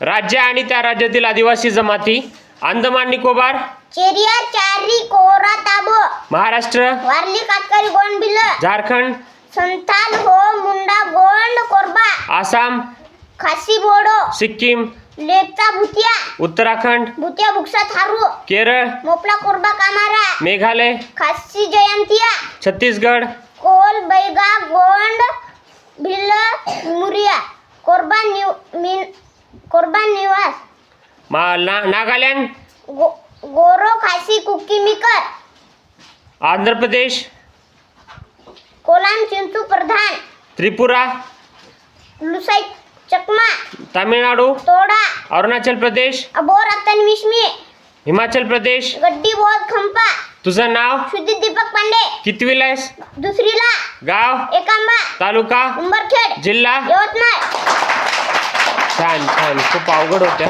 राज्य आणि त्या राज्यातील आदिवासी जमाती अंदमान निकोबार चेरिया चारी कोरा ताबो महाराष्ट्र वारली कातकरी गोंड बिल झारखंड संथाल हो मुंडा गोंड कोरबा आसाम खासी बोडो सिक्कीम लेपचा भुतिया उत्तराखंड भुतिया भुक्सा थारू केरळ मोपला कोरबा कामारा मेघालय खासी जयंतिया छत्तीसगड कोल बैगा गोंड भिल्ल मुरिया कोरबा मिन कोरबा निवास. मा ना नागालँड? गो, गोरो खासी कुकी मिकर. आंध्र प्रदेश? कोलाम चिंचू प्रधान. त्रिपुरा? लुसाई चकमा. तामिळनाडू? तोडा. अरुणाचल प्रदेश? अबोर रतन मिश्मी. हिमाचल प्रदेश? गड्डी बोध खंपा. तुझं नाव? शुद्धी दीपक पांडे. कितवीला आहेस दुसरीला. गाव? एकांबा. तालुका? उंबरखेड. जिल्हा? यवतमाळ. छान छान खूप अवघड होत्या